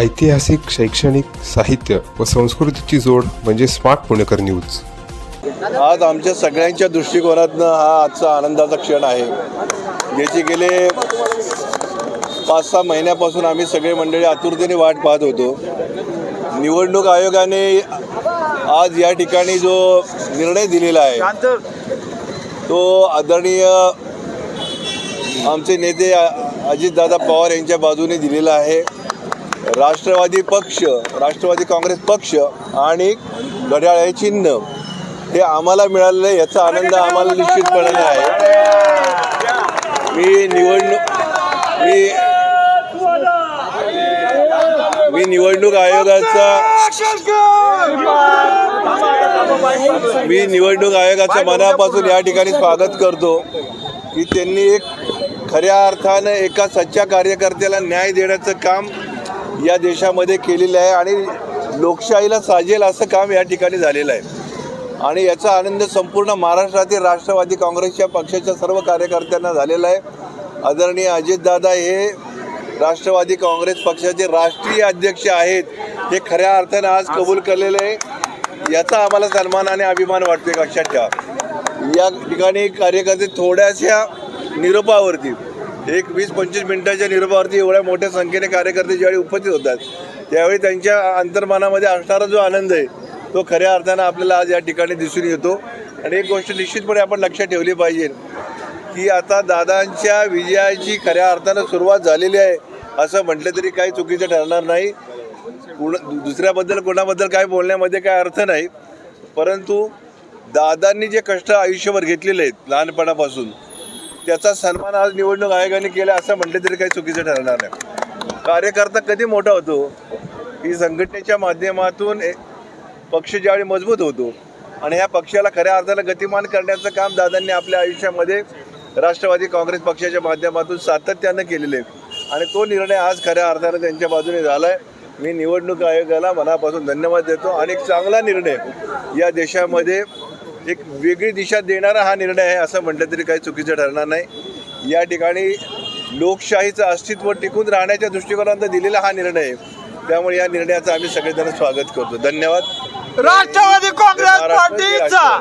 ऐतिहासिक शैक्षणिक साहित्य व संस्कृतीची जोड म्हणजे स्मार्ट पुणेकर न्यूज. आज आमच्या सगळ्यांच्या दृष्टिकोनातनं हा आजचा आनंदाचा क्षण आहे. ज्याची गेले पाच सहा महिन्यापासून आम्ही सगळे मंडळी आतुरतेने वाट पाहत होतो. निवडणूक आयोगाने आज या ठिकाणी जो निर्णय दिलेला आहे तो आदरणीय आमचे नेते अजितदादा पवार यांच्या बाजूने दिलेला आहे. राष्ट्रवादी पक्ष राष्ट्रवादी काँग्रेस पक्ष आणि घड्याळ हे चिन्ह हे आम्हाला मिळालेलं आहे याचा आनंद आम्हाला निश्चितपणाने आहे. मी निवडणूक मी मी निवडणूक आयोगाचा मी निवडणूक आयोगाच्या मनापासून या ठिकाणी स्वागत करतो की त्यांनी एक खऱ्या अर्थानं एका सच्च्या कार्यकर्त्याला न्याय देण्याचं काम या देशामध्ये केलेलं आहे आणि लोकशाहीला साजेल असं काम या ठिकाणी झालेलं आहे. आणि याचा आनंद संपूर्ण महाराष्ट्रातील राष्ट्रवादी काँग्रेसच्या पक्षाच्या सर्व कार्यकर्त्यांना झालेला आहे. आदरणीय अजितदादा हे राष्ट्रवादी काँग्रेस पक्षाचे राष्ट्रीय अध्यक्ष आहेत. हे खऱ्या अर्थानं आज कबूल केलेलं आहे. याचा आम्हाला सन्मान आणि अभिमान वाटतो लक्षात ठेवा या ठिकाणी कार्यकर्ते थोड्याशा निरोपावरती. एक वीस पंचवीस मिनिटाच्या निरोपावरती एवढ्या मोठ्या संख्येने कार्यकर्ते ज्यावेळी उपस्थित होतात त्यावेळी त्यांच्या अंतर्मनामध्ये असणारा जो आनंद आहे तो खऱ्या अर्थानं आपल्याला आज या ठिकाणी दिसून येतो. आणि एक गोष्ट निश्चितपणे आपण लक्षात ठेवली पाहिजे की आता दादांच्या विजयाची खऱ्या अर्थानं सुरुवात झालेली आहे असं म्हटलं तरी काही चुकीचं ठरणार नाही. कुण दुसऱ्याबद्दल कोणाबद्दल काय बोलण्यामध्ये काय अर्थ नाही. परंतु दादांनी जे कष्ट आयुष्यभर घेतलेले आहेत लहानपणापासून त्याचा सन्मान आज निवडणूक आयोगाने केला असं म्हटलं तरी काही चुकीचं ठरणार नाही. कार्यकर्ता कधी मोठा होतो? ही संघटनेच्या माध्यमातून पक्ष ज्यावेळी मजबूत होतो आणि ह्या पक्षाला खऱ्या अर्थाला गतिमान करण्याचं काम दादांनी आपल्या आयुष्यामध्ये राष्ट्रवादी काँग्रेस पक्षाच्या माध्यमातून सातत्यानं केलेले आहे. आणि तो निर्णय आज खऱ्या अर्थानं त्यांच्या बाजूने झाला आहे मी निवडणूक आयोगाला मनापासून धन्यवाद देतो. आणि एक चांगला निर्णय या देशामध्ये एक वेगळी दिशा देणारा हा निर्णय आहे असं म्हटलं तरी काही चुकीचं ठरणार नाही. या ठिकाणी लोकशाहीचं अस्तित्व टिकून राहण्याच्या दृष्टिकोनातून दिलेला हा निर्णय आहे. त्यामुळे या निर्णयाचं आम्ही सगळेजण स्वागत करतो. धन्यवाद. राष्ट्रवादी काँग्रेस पार्टीचा.